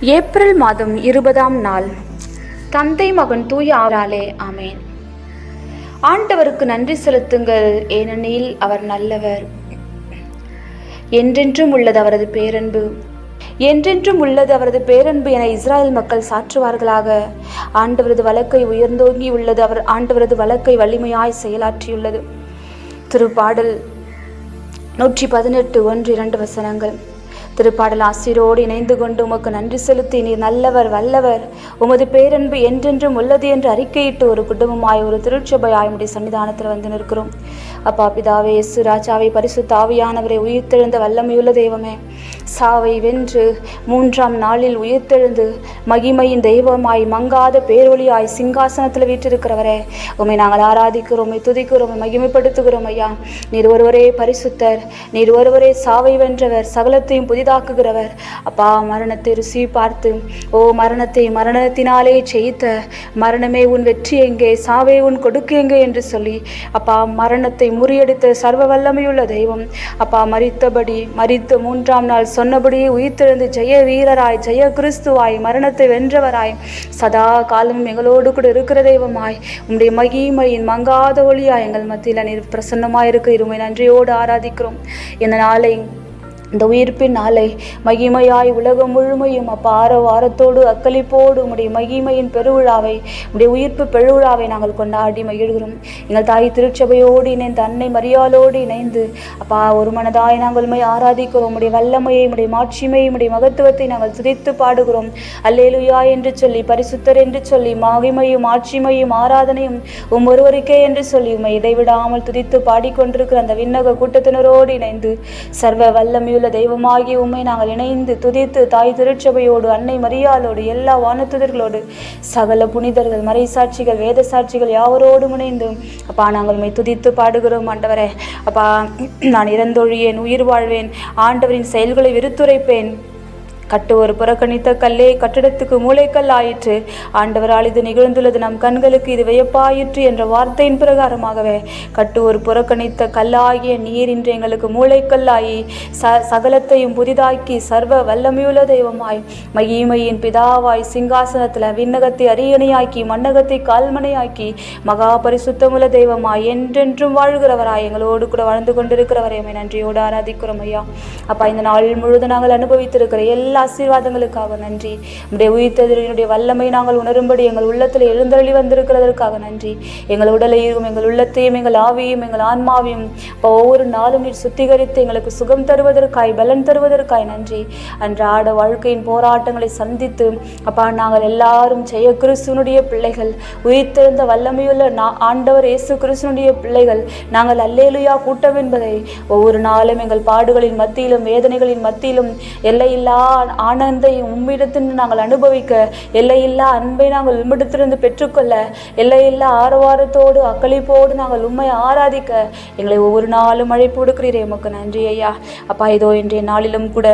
April மாதம் இருபதாம் நாள். தந்தை மகன் தூய ஆறாலே ஆமேன். ஆண்டவருக்கு நன்றி செலுத்துங்கள். ஏனெனில் அவர் நல்லவர். என்றென்றும் உள்ளது அவரது பேரன்பு. என்றென்றும் உள்ளது அவரது பேரன்பு என இஸ்ராயல் மக்கள் சாற்றுவார்களாக. ஆண்டவரது வழக்கை உயர்ந்தோங்கி உள்ளது அவர் ஆண்டவரது வழக்கை வலிமையாய் செயலாற்றியுள்ளது. திருப்பாடல் நூற்றி பதினெட்டு ஒன்று இரண்டு வசனங்கள். திருப்பாடல் ஆசிரோடு இணைந்து கொண்டு உமக்கு நன்றி செலுத்தி நீர் நல்லவர் வல்லவர். உமது பேரன்பு என்றென்றும் உள்ளது என்று அறிக்கையிட்டு ஒரு குடும்பமாய் ஒரு திருச்சபையாய் உடைய சன்னிதானத்தில் வந்து நிற்கிறோம். அப்பா பிதாவே சுராஜாவை ராஜாவை தாவியானவரை உயிர்த்தெழுந்த வல்லமையுள்ள தெய்வமே சாவை வென்று மூன்றாம் நாளில் உயிர்த்தெழுந்து மகிமையின் தெய்வமாய் மங்காத பேரொழியாய் சிங்காசனத்தில் வீற்றிருக்கிறவரே உம்மை நாங்கள் ஆராதிக்கிறோம் துதிக்கிறோம் மகிமைப்படுத்துகிறோம் ஐயா. நீர் ஒருவரே பரிசுத்தர் நீர் ஒருவரே சாவை வென்றவர் சகலத்தையும் பெரிதாக்குகிறவர் அப்பா மரணத்தை ருசி பார்த்து ஓ மரணத்தை மரணத்தினாலே ஜெயித்த மரணமே உன் வெற்றி எங்கே சாவே உன் கொடுக்கு எங்கே? என்று சொல்லி அப்பா மரணத்தை முறியடித்த சர்வ வல்லமையுள்ள தெய்வம். அப்பா மரித்தபடி மறித்த மூன்றாம் நாள் சொன்னபடியே உயிர்த்தெழுந்து ஜெய வீரராய் ஜெய கிறிஸ்துவாய் மரணத்தை வென்றவராய் சதா காலமும் எங்களோடு கூட இருக்கிற தெய்வமாய் உம்முடைய மகிமையின் மங்காத ஒளியாய் எங்கள் மத்தியில் நீர் பிரசன்னமாய் இருக்க இருமை நன்றியோடு ஆராதிக்கிறோம். இந்த நாளை இந்த உயிர்ப்பின் நாளை மகிமையாய் உலகம் முழுமையும் அப்பார வாரத்தோடு அக்களிப்போடு உம்முடைய மகிமையின் பெருவிழாவை உடைய உயிர்ப்பு பெருவிழாவை நாங்கள் கொண்டாடி மகிழ்கிறோம். எங்கள் தாய் திருச்சபையோடு இணைந்து அன்னை மரியாளோடு இணைந்து அப்பா ஒரு மனதாய் நாங்கள் உண்மை ஆராதிக்கிறோம். உடைய வல்லமையை உடைய மாட்சிமையை உடைய மகத்துவத்தை நாங்கள் துதித்து பாடுகிறோம். அல்லேலுயா என்று சொல்லி பரிசுத்தர் என்று சொல்லி மகிமையும் ஆட்சிமையும் ஆராதனையும் உம் ஒருவருக்கே என்று சொல்லி உண்மை இடைவிடாமல் துதித்து பாடிக்கொண்டிருக்கிற அந்த விண்ணக கூட்டத்தினரோடு இணைந்து சர்வ வல்லமையுள்ள தெய்வமாகி உம்மை நாங்கள் இணைந்து துதித்து தாய் திருச்சபையோடு அன்னை மரியாளோடு எல்லா வானத்துதர்களோடு சகல புனிதர்கள் மறைசாட்சிகள் வேத சாட்சிகள் யாவரோடும் இணைந்து அப்பா நாங்கள் உண்மை துதித்து பாடுகிறோம் ஆண்டவரே. அப்பா நான் இறந்தொழியேன் உயிர் வாழ்வேன் ஆண்டவரின் செயல்களை விருத்துரைப்பேன். கட்டுவோர் புறக்கணித்த கல்லே கட்டிடத்துக்கு மூளைக்கல் ஆயிற்று. ஆண்டவரால் இது நிகழ்ந்துள்ளது நம் கண்களுக்கு இது வியப்பாயிற்று என்ற வார்த்தையின் பிரகாரமாகவே. கட்டுவோர் புறக்கணித்த கல்லாகிய நீர் இன்று எங்களுக்கு மூளைக்கல்லாயி ச சகலத்தையும் புதிதாக்கி சர்வ வல்லமையுள்ள தெய்வமாய். மகிமையின் பிதாவாய் சிங்காசனத்தில் விண்ணகத்தை அரியணையாக்கி மண்ணகத்தை கால்மனையாக்கி மகா பரிசுத்தமுள்ள தெய்வமாய் என்றென்றும் வாழ்கிறவராய் எங்களோடு கூட வாழ்ந்து கொண்டிருக்கிறவரையுமே நன்றியோடு ஆராதிக்கிறோம் ஐயா. அப்பா இந்த நாள் முழுவதும் நாங்கள் அனுபவித்திருக்கிற எல்லா ஆசீர்வாதங்களுக்காக நன்றி. உடைய உயிர்த்தெதிரினுடைய வல்லமை நாங்கள் உணரும்படி எங்கள் உள்ளத்தில் எழுந்தருளி வந்திருக்கிறதற்காக நன்றி. எங்கள் உடலையும் எங்கள் உள்ளத்தையும் எங்கள் ஆவியும் எங்கள் ஆன்மாவையும் இப்போ ஒவ்வொரு நாளும் நீர் சுத்திகரித்து எங்களுக்கு சுகம் தருவதற்காய் பலன் தருவதற்காய் நன்றி. அன்றாட வாழ்க்கையின் போராட்டங்களை சந்தித்து அப்பா நாங்கள் எல்லாரும் ஜெய கிறிஸ்துனுடைய பிள்ளைகள் உயிர்த்தெழுந்த வல்லமையுள்ள நா ஆண்டவர் இயேசு கிறிஸ்துனுடைய பிள்ளைகள் நாங்கள் அல்லேலுயா கூட்டம் என்பதை ஒவ்வொரு நாளும் எங்கள் பாடுகளின் மத்தியிலும் வேதனைகளின் மத்தியிலும் எல்லையில்லா ஆனந்தை உம்மிடத்திலிருந்து நாங்கள் அனுபவிக்க எல்லையில்லா அன்பை நாங்கள் உம்மிடத்திலிருந்து பெற்றுக்கொள்ள எல்லையில்லா ஆரவாரத்தோடு அக்களிப்போடு நாங்கள் உண்மை ஆராதிக்க எங்களை ஒவ்வொரு நாளும் அழைப்பு கொடுக்கிறீரே உமக்கு நன்றி ஐயா. அப்பா இதோ இன்றைய நாளிலும் கூட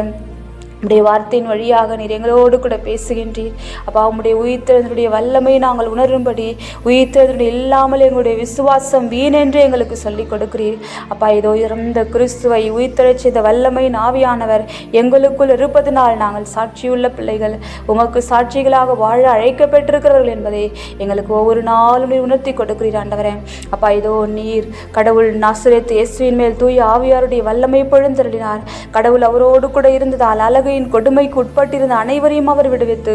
உம்முடைய வார்த்தையின் வழியாக நீர் எங்களோடு கூட பேசுகின்றீர். அப்பா உம்முடைய உயிர்த்தெழுந்தனுடைய வல்லமை நாங்கள் உணரும்படி உயிர்த்தெழுதனுடைய இல்லாமல் எங்களுடைய விசுவாசம் வீணென்று எங்களுக்கு சொல்லிக் கொடுக்கிறீர். அப்பா இதோ இறந்த கிறிஸ்துவை உயிர்த்தெழச் செய்த வல்லமை நாவியானவர் எங்களுக்குள் இருப்பதனால் நாங்கள் சாட்சியுள்ள பிள்ளைகள் உமக்கு சாட்சிகளாக வாழ அழைக்கப்பட்டிருக்கிறவர்கள் என்பதை எங்களுக்கு ஒவ்வொரு நாளும் நீர் உணர்த்தி கொடுக்கிறீர் ஆண்டவரே. அப்பா இதோ நீர் கடவுள் நாசுரேத் இயேசுவின் மேல் தூய் ஆவியாருடைய வல்லமை பொழுந்தருளினார். கடவுள் அவரோடு கூட இருந்ததால் அழகையின் கொடுமைக்கு உட்பட்டிருந்த அனைவரையும் அவர் விடுவித்து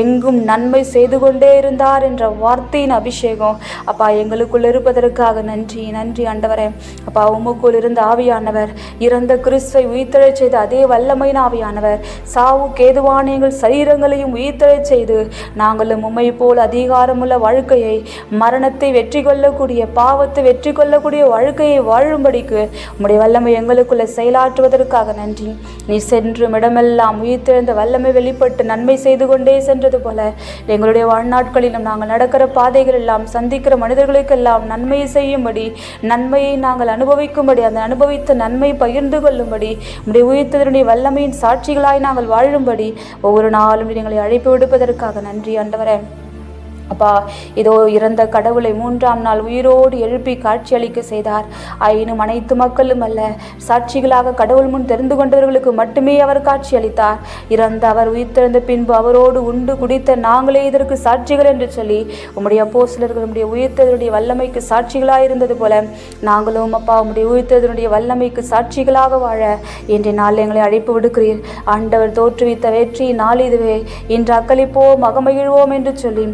எங்கும் நன்மை செய்து கொண்டே இருந்தார் என்ற வார்த்தையின் அபிஷேகம். அப்பா எங்களுக்குள் இருப்பதற்காக நன்றி நன்றி ஆண்டவரே. அப்பா உமக்குள் இருந்த ஆவியானவர் இறந்த கிறிஸ்துவை உயிர்த்தழச் செய்த அதே வல்லமையின் ஆவியானவர் சாவு கேதுவான எங்கள் சரீரங்களையும் உயிர்த்தழச் செய்து நாங்களும் உம்மை போல் அதிகாரமுள்ள வாழ்க்கையை மரணத்தை வெற்றி கொள்ளக்கூடிய பாவத்தை வெற்றி கொள்ளக்கூடிய வாழ்க்கையை வாழும்படிக்கு உம்முடைய வல்லமை எங்களுக்குள்ள செயலாற்றுவதற்காக நன்றி. நீ சென்று இடமெல்லாம் எல்லாம் உயிர்த்தெழுந்த வல்லமை வெளிப்பட்டு நன்மை செய்து கொண்டே சென்றது போல எங்களுடைய வாழ்நாட்களிலும் நாங்கள் நடக்கிற பாதைகள் எல்லாம் சந்திக்கிற மனிதர்களுக்கெல்லாம் நன்மையை செய்யும்படி நன்மையை நாங்கள் அனுபவிக்கும்படி அந்த அனுபவித்த நன்மை பகிர்ந்து கொள்ளும்படி உடைய உயிர்த்ததனுடைய வல்லமையின் சாட்சிகளாய் நாங்கள் வாழும்படி ஒவ்வொரு நாளும் எங்களை அழைப்பு விடுப்பதற்காக நன்றி ஆண்டவரே. அப்பா இதோ இறந்த கடவுளை மூன்றாம் நாள் உயிரோடு எழுப்பி காட்சியளிக்க செய்தார். ஆயினும் அனைத்து மக்களும் அல்ல சாட்சிகளாக கடவுள் முன் தெரிந்து கொண்டவர்களுக்கு மட்டுமே அவர் காட்சியளித்தார். இறந்த அவர் உயிர்த்தெழுந்த பின்பு அவரோடு உண்டு குடித்த நாங்களே இதற்கு சாட்சிகள் என்று சொல்லி உம்முடைய அப்போஸ்தலர்கள் உம்முடைய உயிர்த்ததனுடைய வல்லமைக்கு சாட்சிகளாக இருந்தது போல நாங்களும் அப்பா உம்முடைய உயிர்த்ததனுடைய வல்லமைக்கு சாட்சிகளாக வாழ இன்றைய நாள் எங்களை அழைப்பு விடுக்கிறீர். ஆண்டவர் தோற்றுவித்த வெற்றி நாள் இதுவே. இன்று அக்களிப்போம் அகமகிழ்வோம் என்று சொல்லி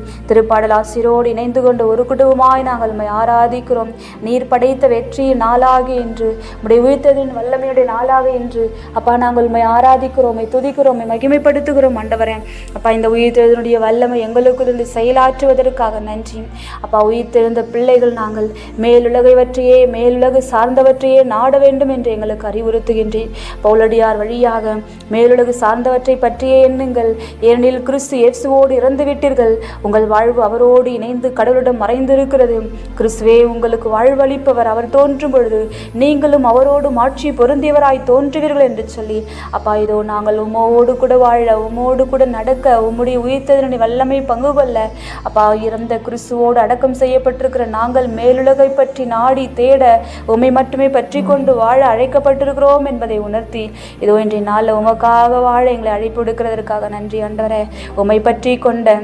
திருப்பாடல் ஆசிரோடு இணைந்து கொண்டு ஒரு குடும்பமாய் நாங்கள் உண்மை ஆராதிக்கிறோம். நீர் படைத்த வெற்றி நாளாக என்று உடைய உயிர்த்ததின் வல்லமையுடைய நாளாக என்று அப்பா நாங்கள் உண்மை ஆராதிக்கிறோம் துதிக்கிறோம் மகிமைப்படுத்துகிறோம் ஆண்டவரே. அப்பா இந்த உயிர்த்தெழுதனுடைய வல்லமை எங்களுக்குள்ளிருந்து செயலாற்றுவதற்காக நன்றி. அப்பா உயிர்த்தெழுந்த பிள்ளைகள் நாங்கள் மேலுலகைவற்றையே மேலுலகு சார்ந்தவற்றையே நாட வேண்டும் என்று எங்களுக்கு அறிவுறுத்துகின்றேன் பௌலடியார் வழியாக மேலுலகு சார்ந்தவற்றை பற்றியே எண்ணுங்கள். ஏனெனில் கிறிஸ்து இயேசுவோடு இறந்து விட்டீர்கள் உங்கள் வாழ்வு அவரோடு இணைந்து கடவுளிடம் மறைந்திருக்கிறது. கிறிஸ்துவே உங்களுக்கு வாழ்வளிப்பவர் அவர் தோன்றும் பொழுது நீங்களும் அவரோடு மாட்சி பொருந்தியவராய் தோன்றுவீர்கள் என்று சொல்லி அப்பா இதோ நாங்கள் உம்மோடு கூட வாழ உம்மோடு கூட நடக்க உம்முடைய உயிர்த்ததனுடைய வல்லமை பங்கு கொள்ள அப்பா இறந்த கிறிஸ்துவோடு அடக்கம் செய்யப்பட்டிருக்கிற நாங்கள் மேலுலகை பற்றி நாடி தேட உம்மை மட்டுமே பற்றி கொண்டு வாழ அழைக்கப்பட்டிருக்கிறோம் என்பதை உணர்த்தி இதோ இன்றைய நாளில் உமக்காக வாழ எங்களை அழைப்பு கொடுக்கிறதற்காக நன்றி அன்றவரே உம்மை பற்றி கொண்ட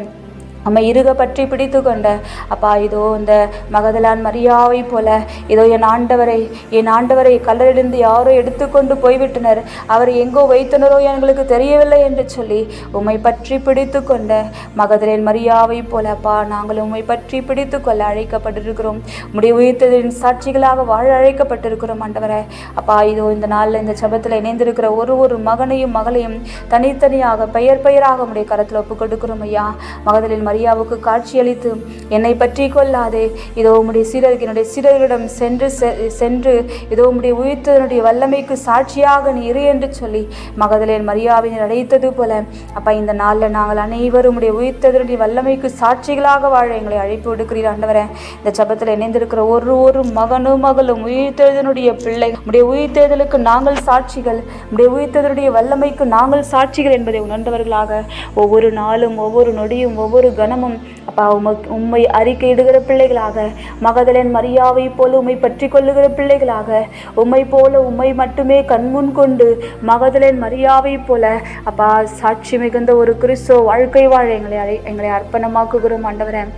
அம்மை இருக பற்றி பிடித்து கொண்ட அப்பா இதோ இந்த மகதலான் மரியாவை போல இதோ என் ஆண்டவரை என் ஆண்டவரை கல்லறிலிருந்து யாரோ எடுத்துக்கொண்டு போய்விட்டனர். அவர் எங்கோ வைத்தனரோ எங்களுக்கு தெரியவில்லை என்று சொல்லி உம்மை பற்றி பிடித்து கொண்ட மகதலின் மரியாவை போல அப்பா நாங்கள் உம்மை பற்றி பிடித்து கொள்ள அழைக்கப்பட்டிருக்கிறோம். உம்முடைய உயிர்த்ததின் சாட்சிகளாக வாழ அழைக்கப்பட்டிருக்கிறோம் ஆண்டவரை. அப்பா இதோ இந்த நாளில் இந்த சபத்தில் இணைந்திருக்கிற ஒரு ஒரு மகனையும் மகளையும் தனித்தனியாக பெயர் பெயராக உடைய கரத்தில் ஒப்பு கொடுக்கிறோம் ஐயா. மகதலின் மரியாவுக்கு காட்சியளித்து என்னை பற்றி கொள்ளாதே. இதோ உம்முடைய சீடருக்கு என்னுடைய சிறர்களிடம் சென்று செ- சென்று இதோ உம்முடைய உயிர்த்ததனுடைய வல்லமைக்கு சாட்சியாக நீ இரு என்று சொல்லி மகதலேன் மரியாவினர் அழைத்தது போல அப்பா இந்த நாளில் நாங்கள் அனைவரும் உடைய உயிர்த்ததனுடைய வல்லமைக்கு சாட்சிகளாக வாழ எங்களை அழைப்பு விடுக்கிறீர் ஆண்டவரே. இந்த ஜபத்தில் இணைந்திருக்கிற ஒரு ஒரு மகனும் மகளும் உயிர்த்தெழுதனுடைய பிள்ளை உடைய உயிர்த்தேர்தலுக்கு நாங்கள் சாட்சிகள் உடைய உயிர்த்தெழுதலுடைய வல்லமைக்கு நாங்கள் சாட்சிகள் என்பதை உணர்ந்தவர்களாக ஒவ்வொரு நாளும் ஒவ்வொரு நொடியும் ஒவ்வொரு கணமும் அப்பா உமக்கு அறிக்கை அறிக்கையிடுகிற பிள்ளைகளாக மகதலன் மரியாவை போல உம்மை பற்றி கொள்ளுகிற பிள்ளைகளாக உம்மை போல உம்மை மட்டுமே கண்முன் கொண்டு மகதலன் மரியாவை போல அப்பா சாட்சி மிகுந்த ஒரு கிறிஸ்துவ வாழ்க்கை வாழ எங்களை எங்களை அர்ப்பணமாக்குகிறோம் ஆண்டவரேன்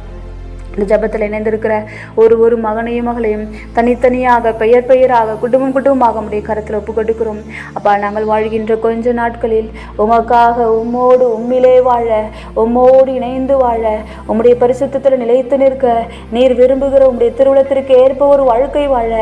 ஜபத்தில் இணைந்திருக்கிற ஒரு ஒரு மகனையும் மகளையும் தனித்தனியாக பெயர் பெயராக குடும்பம் குடும்பமாக உடைய கருத்தில் ஒப்பு கொடுக்கிறோம் அப்பா நாங்கள் வாழ்கின்ற கொஞ்ச நாட்களில் உமக்காக உம்மோடு உம்மிலே வாழ உம்மோடு இணைந்து வாழ உம்முடைய பரிசுத்தத்தில் நிலைத்து நிற்க நீர் விரும்புகிற உம்முடைய திருவிழத்திற்கு ஏற்ப ஒரு வாழ்க்கை வாழ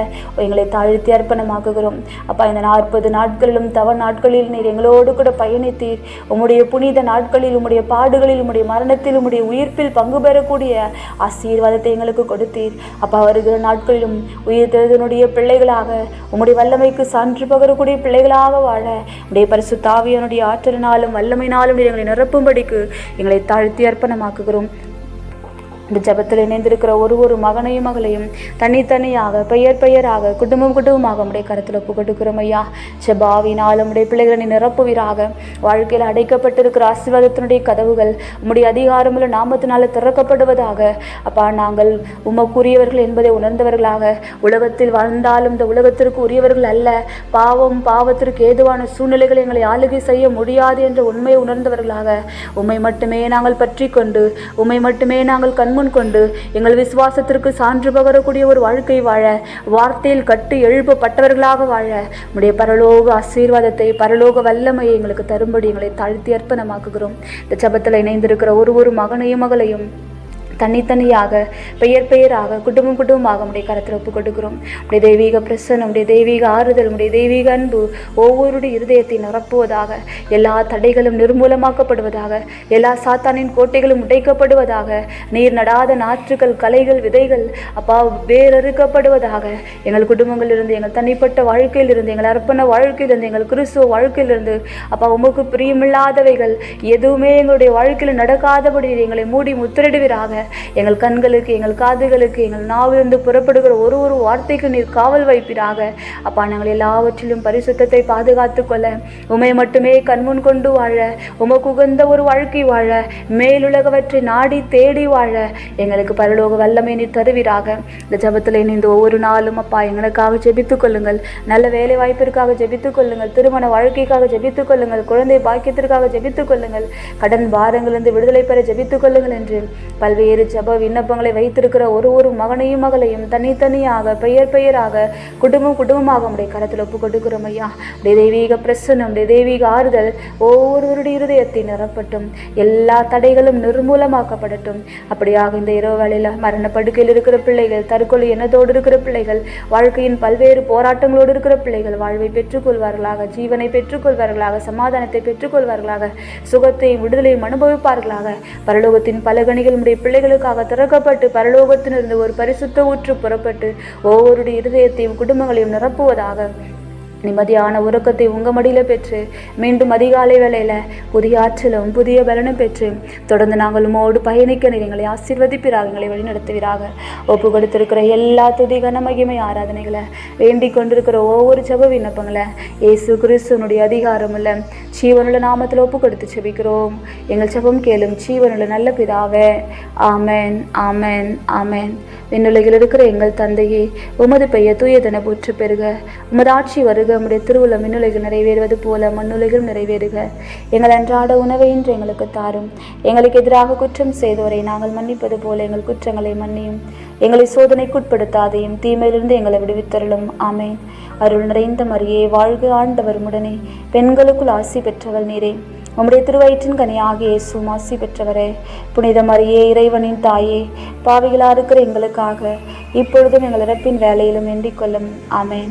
எங்களை தாழ்த்தி அர்ப்பணமாக்குகிறோம். அப்பா இந்த நாற்பது நாட்களிலும் தவ நாட்களில் நீர் எங்களோடு கூட பயணித்தீர். உம்முடைய புனித நாட்களில் உம்முடைய பாடுகளில் உம்முடைய மரணத்தில் உம்முடைய உயிர்ப்பில் பங்கு பெறக்கூடிய அஸ் ஆசீர்வாதத்தை எங்களுக்கு கொடுத்தீர். அப்பா வருகிற நாட்களிலும் உயிர் தெழுதனுடைய பிள்ளைகளாக உம்முடைய வல்லமைக்கு சான்று பகரக்கூடிய பிள்ளைகளாக வாழ உடைய பரிசு தாவியனுடைய ஆற்றலினாலும் வல்லமையினாலும் எங்களை நிரப்பும்படிக்கு எங்களை தாழ்த்தி அர்ப்பணமாக்குகிறோம். இந்த ஜபத்தில் இணைந்திருக்கிற ஒரு ஒரு மகனையும் மகளையும் தனித்தனியாக பெயர் பெயராக குடும்பம் குடும்பமாக உடைய கருத்தில் ஒப்பு கொடுக்கிறோம் ஐயா ஜபாவினால் உடைய பிள்ளைகளை நிரப்புவீராக வாழ்க்கையில் அடைக்கப்பட்டிருக்கிற ஆசீர்வாதத்தினுடைய கதவுகள் உம்முடைய அதிகாரமுள்ள நாமத்தினால திறக்கப்படுவதாக. அப்பா நாங்கள் உமக்குரியவர்கள் என்பதை உணர்ந்தவர்களாக உலகத்தில் வாழ்ந்தாலும் இந்த உலகத்திற்கு உரியவர்கள் அல்ல. பாவம் பாவத்திற்கு ஏதுவான சூழ்நிலைகளை எங்களை ஆளுகை செய்ய முடியாது என்ற உண்மையை உணர்ந்தவர்களாக உம்மை மட்டுமே நாங்கள் பற்றி கொண்டு உம்மை மட்டுமே நாங்கள் கண்முன் கொண்டு எங்கள் விசுவாசத்திற்கு சான்று பகரக்கூடிய ஒரு வாழ்க்கை வாழ வார்த்தையில் கட்டி எழுப்பப்பட்டவர்களாக வாழ உடைய பரலோக ஆசீர்வாதத்தை பரலோக வல்லமையை எங்களுக்கு தரும்படி எங்களை தாழ்த்தி அர்ப்பணமாக்குகிறோம். இந்த ஜபத்தில் இணைந்திருக்கிற ஒரு ஒரு மகனையும் மகளையும் தனித்தனியாக பெயர் பெயராக குடும்பம் குடும்பமாக உடைய கரத்தில் ஒப்பு கொடுக்கிறோம் உடைய தெய்வீக பிரசன்னம் உடைய தெய்வீக ஆறுதல் உடைய தெய்வீக அன்பு ஒவ்வொருடைய இருதயத்தை நிரப்புவதாக எல்லா தடைகளும் நிர்மூலமாக்கப்படுவதாக எல்லா சாத்தானின் கோட்டைகளும் உடைக்கப்படுவதாக நீர் நடாத நாற்றுகள் கலைகள் விதைகள் அப்பா வேறறுக்கப்படுவதாக எங்கள் குடும்பங்களிலிருந்து எங்கள் தனிப்பட்ட வாழ்க்கையிலிருந்து எங்கள் அர்ப்பண வாழ்க்கையிலிருந்து எங்கள் கிறிஸ்துவ வாழ்க்கையிலிருந்து அப்பா உமக்கு பிரியமில்லாதவைகள் எதுவுமே எங்களுடைய வாழ்க்கையில் நடக்காதபடி எங்களை மூடி முத்திரிடுவீராக. எங்கள் கண்களுக்கு எங்கள் காதுகளுக்கு எங்கள் நாவிலிருந்து புறப்படுகிற ஒரு ஒரு வார்த்தைக்கு நீர் காவல் வைப்பீராக. அப்பா நாங்கள் எல்லாவற்றிலும் பரிசுத்தத்தை பாதுகாத்து கொள்ள உமை மட்டுமே கண்முன் கொண்டு வாழ உமக்கு உகந்த ஒரு வாழ்க்கை வாழ மேலுலகவற்றை நாடி தேடி வாழ எங்களுக்கு பரலோக வல்லமை நீர் தருவீராக. இந்த ஜபத்தில் இணைந்து ஒவ்வொரு நாளும் அப்பா எங்களுக்காக ஜெபித்துக் கொள்ளுங்கள். நல்ல வேலை வாய்ப்பிற்காக ஜெபித்துக் கொள்ளுங்கள். திருமண வாழ்க்கைக்காக ஜெபித்துக் கொள்ளுங்கள். குழந்தை பாக்கியத்திற்காக ஜெபித்துக் கொள்ளுங்கள். கடன் பாரங்களிலிருந்து விடுதலை பெற ஜெபித்துக் கொள்ளுங்கள் என்று பல்வேறு ஜப விண்ணப்பங்களை வைத்திருக்கிற ஒரு ஒரு மகனையும் மகளையும் தனித்தனியாக பெயர் பெயராக குடும்பம் குடும்பமாக உடைய கரத்தில் ஒப்பு கொடுக்கிறோம் ஐயா. உடைய தெய்வீக பிரசன்னம் உடைய தெய்வீக ஆறுதல் ஒவ்வொருவருடைய இருதயத்தை நிரப்பட்டும். எல்லா தடைகளும் நிர்மூலமாக்கப்படட்டும். அப்படியாக இந்த இரவு வேளையில் மரண படுக்கையில் இருக்கிற பிள்ளைகள் தற்கொலை எண்ணத்தோடு இருக்கிற பிள்ளைகள் வாழ்க்கையின் பல்வேறு போராட்டங்களோடு இருக்கிற பிள்ளைகள் வாழ்வை பெற்றுக்கொள்வார்களாக ஜீவனை பெற்றுக்கொள்வார்களாக சமாதானத்தை பெற்றுக்கொள்வார்களாக சுகத்தையும் விடுதலையும் அனுபவிப்பார்களாக. பரலோகத்தின் பலகணிகள் உடைய பிள்ளைகளுக்காக திறக்கப்பட்டு பரலோகத்திலிருந்து ஒரு பரிசுத்த ஊற்று புறப்பட்டு ஒவ்வொருடைய இருதயத்தையும் குடும்பங்களையும் நிரப்புவதாக நிம்மதியான உறக்கத்தை உங்கள் மடியில் பெற்று மீண்டும் அதிகாலை வேளையில் புதிய ஆற்றலும் புதிய பலனும் பெற்று தொடர்ந்து நாங்கள் உமோடு பயணிக்க எங்களை ஆசீர்வதிப்பீராக எங்களை வழிநடத்துவீராக. ஒப்பு கொடுத்திருக்கிற எல்லா துதி கன மகிமை ஆராதனைகளை வேண்டி கொண்டிருக்கிற ஒவ்வொரு ஜப விண்ணப்பங்களை இயேசு கிறிஸ்துவனுடைய அதிகாரமுள்ள ஜீவனுள்ள நாமத்தில் ஒப்பு கொடுத்து செபிக்கிறோம் எங்கள் ஜபம் கேளும் ஜீவனுள்ள நல்ல பிதாவே ஆமேன் ஆமேன் ஆமேன். விண்ணுலகில் இருக்கிற எங்கள் தந்தையே உமது பெயர் தூயதென போற்று பெறுக உமது ஆட்சி வருக. உம்முடைய திருவுள்ள மின்னுலகில் நிறைவேறுவது போல மண்ணுலகில் நிறைவேறுக. எங்கள் அன்றாட உணவை இன்று எங்களுக்கு தாரும். எங்களுக்கு எதிராக குற்றம் செய்தோரை நாங்கள் மன்னிப்பது போல எங்கள் குற்றங்களை மன்னியும். எங்களை சோதனைக்குட்படுத்தாதையும் தீமையிலிருந்து எங்களை விடுவித்தருளும். ஆமென். அருள் நிறைந்த மரியே வாழ்க ஆண்டவருமுடனே உடனே பெண்களுக்குள் ஆசி பெற்றவள் நீரே. உம்முடைய திருவயிற்றின் கனியாகிய இயேசுவும் ஆசி பெற்றவரே. புனித மரியே இறைவனின் தாயே பாவிகளா இருக்கிற எங்களுக்காக இப்பொழுதும் எங்கள் இறப்பின் வேலையிலும் எண்டிக்கொள்ளும் ஆமேன்.